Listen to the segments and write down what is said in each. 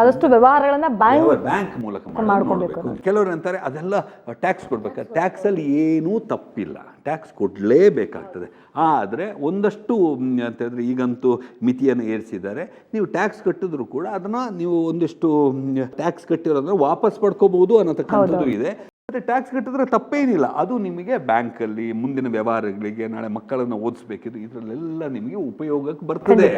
ಆದಷ್ಟು ವ್ಯವಹಾರಗಳನ್ನ bank bank ಮೂಲಕ ಮಾಡ್ಕೊಬೇಕು. ಕೆಲವರು ಅಂತಾರೆ ಅದೆಲ್ಲ ಟ್ಯಾಕ್ಸ್ ಕೊಡ್ಬೇಕು? ಟ್ಯಾಕ್ಸ್ ಅಲ್ಲಿ ಏನೂ ತಪ್ಪಿಲ್ಲ. ಟ್ಯಾಕ್ಸ್ ಕೊಡಲೇಬೇಕಾಗ್ತದೆ. ಆದರೆ ಒಂದಷ್ಟು ಅಂತ ಹೇಳಿದ್ರೆ ಈಗಂತೂ ಮಿತಿಯನ್ನು ಏರಿಸಿದ್ದಾರೆ. ನೀವು ಟ್ಯಾಕ್ಸ್ ಕಟ್ಟಿದ್ರು ಕೂಡ ಅದನ್ನ ನೀವು ಒಂದಿಷ್ಟು ಟ್ಯಾಕ್ಸ್ ಕಟ್ಟಿರೋದನ್ನ ವಾಪಸ್ ಪಡ್ಕೋಬಹುದು ಅನ್ನತಕ್ಕಂಥದ್ದು ಇದೆ. ಮತ್ತೆ ಟ್ಯಾಕ್ಸ್ ಕಟ್ಟಿದ್ರೆ ತಪ್ಪೇನಿಲ್ಲ. ಅದು ನಿಮಗೆ ಬ್ಯಾಂಕಲ್ಲಿ ಮುಂದಿನ ವ್ಯವಹಾರಗಳಿಗೆ ನಾಳೆ ಮಕ್ಕಳನ್ನು ಓದಿಸ್ಬೇಕಿದ್ರೆ ಇದರಲ್ಲೆಲ್ಲ ನಿಮಗೆ ಉಪಯೋಗಕ್ಕೆ ಬರ್ತದೆ.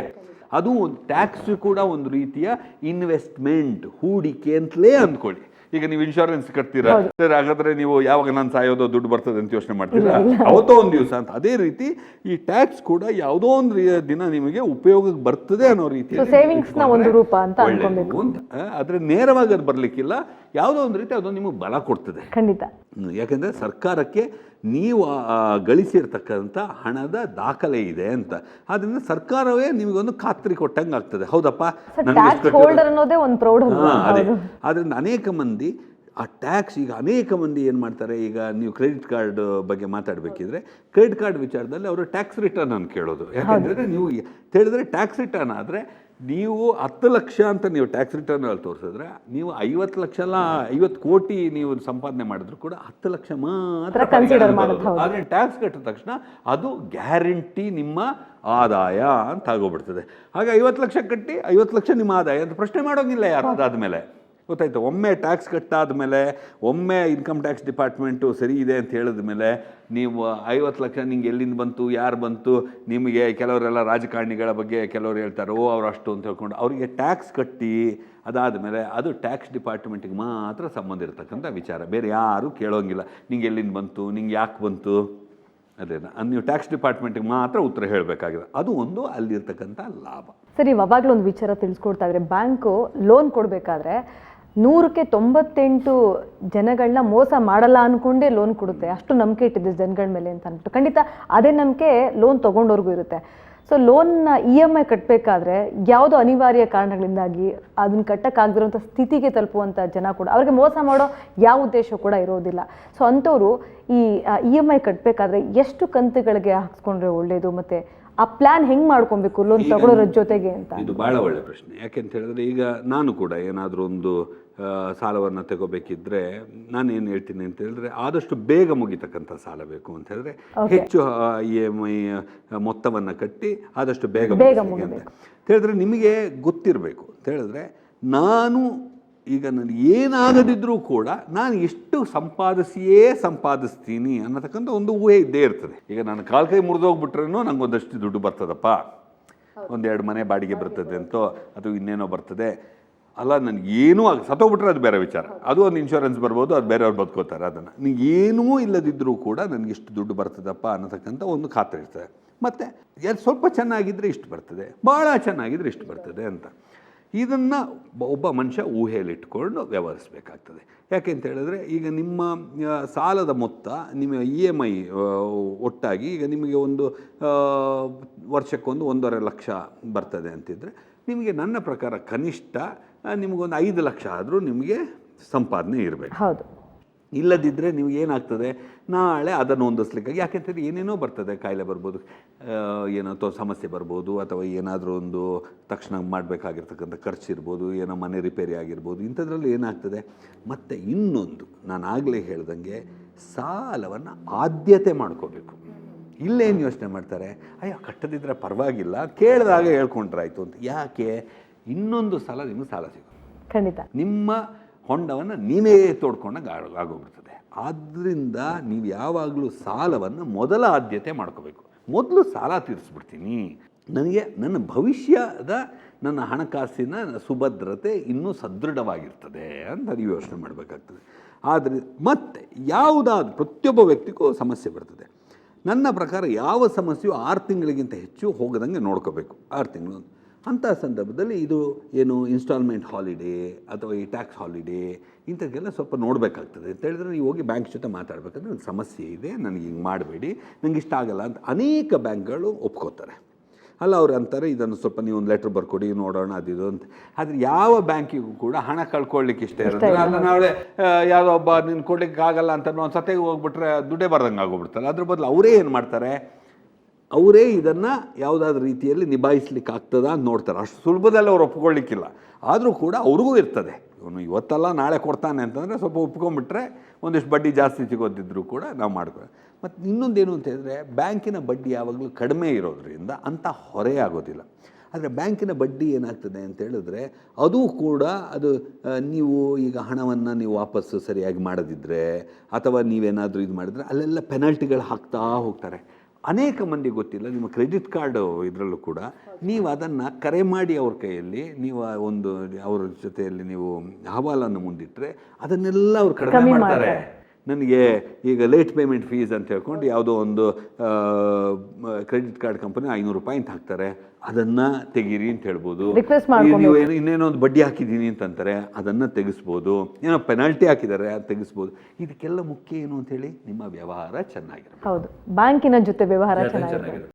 ಅದು ಒಂದು ಟ್ಯಾಕ್ಸ್ ಕೂಡ ಒಂದು ರೀತಿಯ ಇನ್ವೆಸ್ಟ್ಮೆಂಟ್ ಹೂಡಿಕೆ ಅಂತಲೇ ಅಂದ್ಕೊಳ್ಳಿ. ಈಗ ನೀವು ಇನ್ಶೂರೆನ್ಸ್ ಕಟ್ತೀರಾ? ಸರ್ ಹಾಗಾದ್ರೆ ನೀವು ಯಾವಾಗ ನಾನು ಸಾಯೋದೋ ದುಡ್ಡು ಬರ್ತದೆ ಅಂತ ಯೋಚನೆ ಮಾಡ್ತೀರಾ? ಅವತ್ತೋ ಒಂದು ದಿವಸ ಅಂತ. ಅದೇ ರೀತಿ ಈ ಟ್ಯಾಕ್ಸ್ ಕೂಡ ಯಾವುದೋ ಒಂದು ದಿನ ನಿಮಗೆ ಉಪಯೋಗಕ್ಕೆ ಬರ್ತದೆ ಅನ್ನೋ ರೀತಿ ಸೇವಿಂಗ್ಸ್ನ ಒಂದು ರೂಪ ಅಂತ ಅನ್ಕೊಬೇಕು. ಅಂತ ಆದ್ರೆ ನೇರವಾಗಿ ಅದು ಬರ್ಲಿಕ್ಕಿಲ್ಲ. ಯಾವುದೋ ಒಂದು ರೀತಿ ಅದು ನಿಮಗೆ ಬಲ ಕೊಡ್ತದೆ. ಖಂಡಿತ. ಯಾಕಂದ್ರೆ ಸರ್ಕಾರಕ್ಕೆ ನೀವು ಗಳಿಸಿರ್ತಕ್ಕಂಥ ಹಣದ ದಾಖಲೆ ಇದೆ ಅಂತ. ಆದ್ರಿಂದ ಸರ್ಕಾರವೇ ನಿಮಗೊಂದು ಖಾತ್ರಿ ಕೊಟ್ಟಂಗೆ ಆಗ್ತದೆ. ಹೌದಪ್ಪ? ಅನ್ನೋದೇ ಒಂದು ಪ್ರೌಢ ಹಾ, ಅದೇ. ಆದ್ರಿಂದ ಅನೇಕ ಮಂದಿ ಆ ಟ್ಯಾಕ್ಸ್ ಈಗ ಅನೇಕ ಮಂದಿ ಏನು ಮಾಡ್ತಾರೆ? ಈಗ ನೀವು ಕ್ರೆಡಿಟ್ ಕಾರ್ಡ್ ಬಗ್ಗೆ ಮಾತಾಡಬೇಕಿದ್ರೆ ಕ್ರೆಡಿಟ್ ಕಾರ್ಡ್ ವಿಚಾರದಲ್ಲಿ ಅವರು ಟ್ಯಾಕ್ಸ್ ರಿಟರ್ನ್ ಅನ್ನು ಕೇಳೋದು. ಯಾಕಂದರೆ ನೀವು ಹೇಳಿದ್ರೆ ಟ್ಯಾಕ್ಸ್ ರಿಟರ್ನ್ ಆದರೆ ನೀವು ಹತ್ತು ಲಕ್ಷ ಅಂತ ನೀವು ಟ್ಯಾಕ್ಸ್ ರಿಟರ್ನ್ ಅಲ್ಲಿ ತೋರಿಸಿದ್ರೆ ನೀವು ಐವತ್ತು ಲಕ್ಷ ಎಲ್ಲ ಐವತ್ತು ಕೋಟಿ ನೀವು ಸಂಪಾದನೆ ಮಾಡಿದ್ರು ಕೂಡ ಹತ್ತು ಲಕ್ಷ ಮಾತ್ರ. ಆದರೆ ಟ್ಯಾಕ್ಸ್ ಕಟ್ಟಿದ ತಕ್ಷಣ ಅದು ಗ್ಯಾರಂಟಿ ನಿಮ್ಮ ಆದಾಯ ಅಂತ ಆಗೋಗ್ಬಿಡ್ತದೆ. ಹಾಗೆ ಐವತ್ತು ಲಕ್ಷ ಕಟ್ಟಿ ಐವತ್ತು ಲಕ್ಷ ನಿಮ್ಮ ಆದಾಯ ಅಂತ ಪ್ರಶ್ನೆ ಮಾಡೋಂಗಿಲ್ಲ ಯಾರು ಅದಾದಮೇಲೆ ಗೊತ್ತಾಯ್ತು? ಒಮ್ಮೆ ಟ್ಯಾಕ್ಸ್ ಕಟ್ಟಾದ ಮೇಲೆ ಒಮ್ಮೆ ಇನ್ಕಮ್ ಟ್ಯಾಕ್ಸ್ ಡಿಪಾರ್ಟ್ಮೆಂಟು ಸರಿ ಇದೆ ಅಂತ ಹೇಳಿದ ಮೇಲೆ ನೀವು ಐವತ್ತು ಲಕ್ಷ ನಿಂಗೆ ಎಲ್ಲಿಂದ ಬಂತು, ಯಾರು ಬಂತು, ನಿಮಗೆ ಕೆಲವರೆಲ್ಲ ರಾಜಕಾರಣಿಗಳ ಬಗ್ಗೆ ಕೆಲವರು ಹೇಳ್ತಾರೆ, ಓ, ಅವ್ರು ಅಷ್ಟು ಅಂತ ಹೇಳ್ಕೊಂಡು ಅವರಿಗೆ ಟ್ಯಾಕ್ಸ್ ಕಟ್ಟಿ ಅದಾದ ಮೇಲೆ ಅದು ಟ್ಯಾಕ್ಸ್ ಡಿಪಾರ್ಟ್ಮೆಂಟಿಗೆ ಮಾತ್ರ ಸಂಬಂಧ ಇರತಕ್ಕಂಥ ವಿಚಾರ. ಬೇರೆ ಯಾರೂ ಕೇಳೋಂಗಿಲ್ಲ. ನಿಂಗೆ ಎಲ್ಲಿಂದ ಬಂತು, ನಿಂಗೆ ಯಾಕೆ ಬಂತು? ಅದೇನ ಅದ್ ನೀವು ಟ್ಯಾಕ್ಸ್ ಡಿಪಾರ್ಟ್ಮೆಂಟಿಗೆ ಮಾತ್ರ ಉತ್ತರ ಹೇಳಬೇಕಾಗಿದೆ. ಅದು ಒಂದು ಅಲ್ಲಿರ್ತಕ್ಕಂಥ ಲಾಭ. ಸರಿ ಅವಾಗಲೂ ಒಂದು ವಿಚಾರ ತಿಳಿಸ್ಕೊಡ್ತಾ ಇದ್ರೆ, ಬ್ಯಾಂಕು ಲೋನ್ ಕೊಡಬೇಕಾದ್ರೆ ನೂರಕ್ಕೆ ತೊಂಬತ್ತೆಂಟು ಜನಗಳನ್ನ ಮೋಸ ಮಾಡಲ್ಲ ಅಂದ್ಕೊಂಡೇ ಲೋನ್ ಕೊಡುತ್ತೆ. ಅಷ್ಟು ನಂಬಿಕೆ ಇಟ್ಟಿದೆ ಜನಗಳ ಮೇಲೆ ಅಂತ ಅಂದ್ಬಿಟ್ಟು ಖಂಡಿತ ಅದೇ ನಂಬಿಕೆ ಲೋನ್ ತೊಗೊಂಡವ್ರಿಗೂ ಇರುತ್ತೆ. ಸೊ ಲೋನ್ನ ಇ ಎಂ ಐ ಕಟ್ಟಬೇಕಾದ್ರೆ ಯಾವುದೋ ಅನಿವಾರ್ಯ ಕಾರಣಗಳಿಂದಾಗಿ ಅದನ್ನ ಕಟ್ಟಕ್ಕಾಗದಿರೋಂಥ ಸ್ಥಿತಿಗೆ ತಲುಪುವಂಥ ಜನ ಕೂಡ, ಅವ್ರಿಗೆ ಮೋಸ ಮಾಡೋ ಯಾವ ಉದ್ದೇಶ ಕೂಡ ಇರೋದಿಲ್ಲ. ಸೊ ಅಂಥವ್ರು ಈ ಇ ಎಂ ಐ ಕಟ್ಟಬೇಕಾದ್ರೆ ಎಷ್ಟು ಕಂತುಗಳಿಗೆ ಹಾಕ್ಸ್ಕೊಂಡ್ರೆ ಒಳ್ಳೇದು ಮತ್ತೆ ಆ ಪ್ಲಾನ್ ಹೆಂಗ್ ಮಾಡ್ಕೊಬೇಕು? ಲೋನ್ ತಗೊಳ್ಳೋದ್ರ ಜೊತೆಗೆ ಅಂತ. ಇದು ಬಹಳ ಒಳ್ಳೆ ಪ್ರಶ್ನೆ. ಯಾಕೆಂತ ಹೇಳಿದ್ರೆ ಈಗ ನಾನು ಕೂಡ ಏನಾದರೂ ಒಂದು ಸಾಲವನ್ನ ತಗೋಬೇಕಿದ್ರೆ ನಾನು ಏನು ಹೇಳ್ತೀನಿ ಅಂತ ಹೇಳಿದ್ರೆ ಆದಷ್ಟು ಬೇಗ ಮುಗಿತಕ್ಕಂಥ ಸಾಲ ಬೇಕು ಅಂತ ಹೇಳಿದ್ರೆ ಹೆಚ್ಚು ಇ ಎಂ ಐ ಮೊತ್ತವನ್ನು ಕಟ್ಟಿ ಆದಷ್ಟು ಬೇಗ ಅಂತ ಹೇಳಿದ್ರೆ ನಿಮಗೆ ಗೊತ್ತಿರಬೇಕು. ಅಂತ ಹೇಳಿದ್ರೆ ನಾನು ಈಗ ನನಗೆ ಏನಾಗದಿದ್ದರೂ ಕೂಡ ನಾನು ಎಷ್ಟು ಸಂಪಾದಿಸಿಯೇ ಸಂಪಾದಿಸ್ತೀನಿ ಅನ್ನತಕ್ಕಂಥ ಒಂದು ಊಹೆ ಇದ್ದೇ ಇರ್ತದೆ. ಈಗ ನಾನು ಕಾಲು ಕೈ ಮುರಿದೋಗ್ಬಿಟ್ರೇನೋ ನಂಗೆ ಒಂದಷ್ಟು ದುಡ್ಡು ಬರ್ತದಪ್ಪ. ಒಂದೆರಡು ಮನೆ ಬಾಡಿಗೆ ಬರ್ತದೆ ಅಂತೋ, ಅದು ಇನ್ನೇನೋ ಬರ್ತದೆ. ಅಲ್ಲ, ನನಗೆ ಏನೂ ಆಗ, ಸತ್ತೋಗ್ಬಿಟ್ರೆ ಅದು ಬೇರೆ ವಿಚಾರ. ಅದು ಒಂದು ಇನ್ಶೂರೆನ್ಸ್ ಬರ್ಬೋದು, ಅದು ಬೇರೆಯವ್ರು ಬದುಕೋತಾರೆ ಅದನ್ನು. ನಿಂಗೆ ಏನೂ ಇಲ್ಲದಿದ್ದರೂ ಕೂಡ ನನಗೆ ಇಷ್ಟು ದುಡ್ಡು ಬರ್ತದಪ್ಪ ಅನ್ನತಕ್ಕಂಥ ಒಂದು ಖಾತ್ರಿ ಇರ್ತದೆ. ಮತ್ತು ಸ್ವಲ್ಪ ಚೆನ್ನಾಗಿದ್ದರೆ ಇಷ್ಟು ಬರ್ತದೆ ಭಾಳ ಚೆನ್ನಾಗಿದ್ದರೆ ಇಷ್ಟು ಬರ್ತದೆ ಅಂತ. ಇದನ್ನು ಒಬ್ಬ ಮನುಷ್ಯ ಊಹೆಯಲ್ಲಿಟ್ಕೊಂಡು ವ್ಯವಹರಿಸಬೇಕಾಗ್ತದೆ. ಯಾಕೆ ಅಂತ ಹೇಳಿದ್ರೆ, ಈಗ ನಿಮ್ಮ ಸಾಲದ ಮೊತ್ತ ನಿಮ್ಮ ಇ ಎಂ ಐ ಒಟ್ಟಾಗಿ ಈಗ ನಿಮಗೆ ಒಂದು ವರ್ಷಕ್ಕೊಂದು ಒಂದೂವರೆ ಲಕ್ಷ ಬರ್ತದೆ ಅಂತಿದ್ದರೆ ನಿಮಗೆ ನನ್ನ ಪ್ರಕಾರ ಕನಿಷ್ಠ ನಿಮಗೊಂದು ಐದು ಲಕ್ಷ ಆದರೂ ನಿಮಗೆ ಸಂಪಾದನೆ ಇರಬೇಕು. ಹೌದು. ಇಲ್ಲದಿದ್ದರೆ ನೀವು ಏನಾಗ್ತದೆ ನಾಳೆ ಅದನ್ನು ಹೊಂದಿಸ್ಲಿಕ್ಕಾಗಿ ಯಾಕೆಂತಂದರೆ ಏನೇನೋ ಬರ್ತದೆ ಕಾಯಿಲೆ ಬರ್ಬೋದು ಏನೋ ಅಥವಾ ಸಮಸ್ಯೆ ಬರ್ಬೋದು ಅಥವಾ ಏನಾದರೂ ಒಂದು ತಕ್ಷಣ ಮಾಡಬೇಕಾಗಿರ್ತಕ್ಕಂಥ ಖರ್ಚು ಇರ್ಬೋದು ಏನೋ ಮನೆ ರಿಪೇರಿ ಆಗಿರ್ಬೋದು ಇಂಥದ್ರಲ್ಲಿ ಏನಾಗ್ತದೆ? ಮತ್ತು ಇನ್ನೊಂದು ನಾನು ಆಗಲೇ ಹೇಳ್ದಂಗೆ ಸಾಲವನ್ನು ಆದ್ಯತೆ ಮಾಡ್ಕೋಬೇಕು. ಇಲ್ಲೇನು ಯೋಚನೆ ಮಾಡ್ತಾರೆ? ಅಯ್ಯೋ ಕಟ್ಟದಿದ್ದರೆ ಪರವಾಗಿಲ್ಲ ಕೇಳಿದಾಗ ಹೇಳ್ಕೊಂಡ್ರಾಯ್ತು ಅಂತ. ಯಾಕೆ? ಇನ್ನೊಂದು ಸಲ ನಿಮಗೆ ಸಾಲ ಸಿಗುತ್ತೆ ಖಂಡಿತ. ನಿಮ್ಮ ಹೊಂಡವನ್ನು ನೀವೇ ತೋಡ್ಕೊಂಡಾಗ ಆಗ- ಆಗೋಗ್ಬಿಡ್ತದೆ. ಆದ್ದರಿಂದ ನೀವು ಯಾವಾಗಲೂ ಸಾಲವನ್ನು ಮೊದಲ ಆದ್ಯತೆ ಮಾಡ್ಕೋಬೇಕು. ಮೊದಲು ಸಾಲ ತೀರಿಸ್ಬಿಡ್ತೀನಿ. ನನಗೆ ನನ್ನ ಭವಿಷ್ಯದ ನನ್ನ ಹಣಕಾಸಿನ ಸುಭದ್ರತೆ ಇನ್ನೂ ಸದೃಢವಾಗಿರ್ತದೆ ಅಂತ ನೀವು ಯೋಚನೆ ಮಾಡಬೇಕಾಗ್ತದೆ. ಆದರೆ ಮತ್ತೆ ಯಾವುದಾದ್ರೂ ಪ್ರತಿಯೊಬ್ಬ ವ್ಯಕ್ತಿಗೂ ಸಮಸ್ಯೆ ಬರ್ತದೆ. ನನ್ನ ಪ್ರಕಾರ ಯಾವ ಸಮಸ್ಯೆಯು ಆರು ತಿಂಗಳಿಗಿಂತ ಹೆಚ್ಚು ಹೋಗದಂಗೆ ನೋಡ್ಕೋಬೇಕು. ಆರು ತಿಂಗಳು ಅಂಥ ಸಂದರ್ಭದಲ್ಲಿ ಇದು ಏನು ಇನ್ಸ್ಟಾಲ್ಮೆಂಟ್ ಹಾಲಿಡೇ ಅಥವಾ ಈ ಟ್ಯಾಕ್ಸ್ ಹಾಲಿಡೇ ಇಂಥದ್ದೆಲ್ಲ ಸ್ವಲ್ಪ ನೋಡಬೇಕಾಗ್ತದೆ. ಅಂತ ಹೇಳಿದ್ರೆ ನೀವು ಹೋಗಿ ಬ್ಯಾಂಕ್ ಜೊತೆ ಮಾತಾಡಬೇಕಂದ್ರೆ ಒಂದು ಸಮಸ್ಯೆ ಇದೆ ನನಗೆ ಹಿಂಗೆ ಮಾಡಬೇಡಿ ನನಗೆ ಇಷ್ಟ ಆಗಲ್ಲ ಅಂತ ಅನೇಕ ಬ್ಯಾಂಕ್ಗಳು ಒಪ್ಕೋತಾರೆ. ಅಲ್ಲ ಅವ್ರು ಅಂತಾರೆ ಇದನ್ನು ಸ್ವಲ್ಪ ನೀವು ಒಂದು ಲೆಟ್ರ್ ಬರ್ಕೊಡಿ ನೋಡೋಣ ಅದಿದು ಅಂತ. ಆದರೆ ಯಾವ ಬ್ಯಾಂಕಿಗೂ ಕೂಡ ಹಣ ಕಳ್ಕೊಳ್ಳಿಕ್ಕೆ ಇಷ್ಟ ಇರುತ್ತೆ ಅಲ್ಲ ನಾಳೆ ಯಾವುದೋ ಒಬ್ಬ ನೀನು ಕೊಡ್ಲಿಕ್ಕೆ ಆಗಲ್ಲ ಅಂತ ಒಂದು ಸತೆಗೆ ಹೋಗ್ಬಿಟ್ರೆ ದುಡ್ಡೇ ಬರ್ದಂಗೆ ಆಗೋಗ್ಬಿಡ್ತಾರೆ ಅದ್ರ ಬದಲು ಅವರೇ ಏನು ಮಾಡ್ತಾರೆ? ಅವರೇ ಇದನ್ನು ಯಾವುದಾದ್ರೂ ರೀತಿಯಲ್ಲಿ ನಿಭಾಯಿಸ್ಲಿಕ್ಕೆ ಆಗ್ತದ ಅಂತ ನೋಡ್ತಾರೆ. ಅಷ್ಟು ಸುಲಭದಲ್ಲಿ ಅವ್ರು ಒಪ್ಕೊಳ್ಳಿಕ್ಕಿಲ್ಲ ಆದರೂ ಕೂಡ ಅವ್ರಿಗೂ ಇರ್ತದೆ. ಇವನು ಇವತ್ತಲ್ಲ, ನಾಳೆ ಕೊಡ್ತಾನೆ ಅಂತಂದರೆ ಸ್ವಲ್ಪ ಒಪ್ಕೊಂಡ್ಬಿಟ್ರೆ ಒಂದಿಷ್ಟು ಬಡ್ಡಿ ಜಾಸ್ತಿ ಸಿಗೋದಿದ್ರು ಕೂಡ ನಾವು ಮಾಡ್ಕೊ ಮತ್ತು ಇನ್ನೊಂದೇನು ಅಂತ ಹೇಳಿದ್ರೆ ಬ್ಯಾಂಕಿನ ಬಡ್ಡಿ ಯಾವಾಗಲೂ ಕಡಿಮೆ ಇರೋದ್ರಿಂದ ಅಂಥ ಹೊರೆ ಆಗೋದಿಲ್ಲ. ಆದರೆ ಬ್ಯಾಂಕಿನ ಬಡ್ಡಿ ಏನಾಗ್ತದೆ ಅಂತ ಹೇಳಿದ್ರೆ ಅದು ಕೂಡ ಅದು ನೀವು ಈಗ ಹಣವನ್ನು ನೀವು ವಾಪಸ್ಸು ಸರಿಯಾಗಿ ಮಾಡದಿದ್ದರೆ ಅಥವಾ ನೀವೇನಾದರೂ ಇದು ಮಾಡಿದರೆ ಅಲ್ಲೆಲ್ಲ ಪೆನಲ್ಟಿಗಳು ಹಾಕ್ತಾ ಹೋಗ್ತಾರೆ. ಅನೇಕ ಮಂದಿ ಗೊತ್ತಿಲ್ಲ ನಿಮ್ಮ ಕ್ರೆಡಿಟ್ ಕಾರ್ಡ್ ಇದರಲ್ಲೂ ಕೂಡ ನೀವು ಅದನ್ನು ಕರೆ ಮಾಡಿ ಅವ್ರ ಕೈಯಲ್ಲಿ ನೀವು ಒಂದು ಅವ್ರ ಜೊತೆಯಲ್ಲಿ ನೀವು ಅಹವಾಲನ್ನು ಮುಂದಿಟ್ಟರೆ ಅದನ್ನೆಲ್ಲ ಅವ್ರು ಕಡಿಮೆ ಮಾಡ್ತಾರೆ. ನನಗೆ ಈಗ ಲೇಟ್ ಪೇಮೆಂಟ್ ಫೀಸ್ ಅಂತ ಹೇಳ್ಕೊಂಡು ಯಾವುದೋ ಒಂದು ಕ್ರೆಡಿಟ್ ಕಾರ್ಡ್ ಕಂಪನಿ ಐನೂರು ರೂಪಾಯಿ ಅಂತ ಹಾಕ್ತಾರೆ. ಅದನ್ನು ತೆಗೀರಿ ಅಂತ ಹೇಳ್ಬೋದು. ನೀವು ಏನು ಇನ್ನೇನೋ ಒಂದು ಬಡ್ಡಿ ಹಾಕಿದ್ದೀನಿ ಅಂತಂತಾರೆ ಅದನ್ನು ತೆಗಿಸ್ಬೋದು. ಏನೋ ಪೆನಾಲ್ಟಿ ಹಾಕಿದ್ದಾರೆ ಅದು ತೆಗಿಸ್ಬೋದು. ಇದಕ್ಕೆಲ್ಲ ಮುಖ್ಯ ಏನು ಅಂತ ಹೇಳಿ ನಿಮ್ಮ ವ್ಯವಹಾರ ಚೆನ್ನಾಗಿರುತ್ತೆ ಹೌದು. ಬ್ಯಾಂಕಿನ ಜೊತೆ ವ್ಯವಹಾರ ಚೆನ್ನಾಗಿದೆ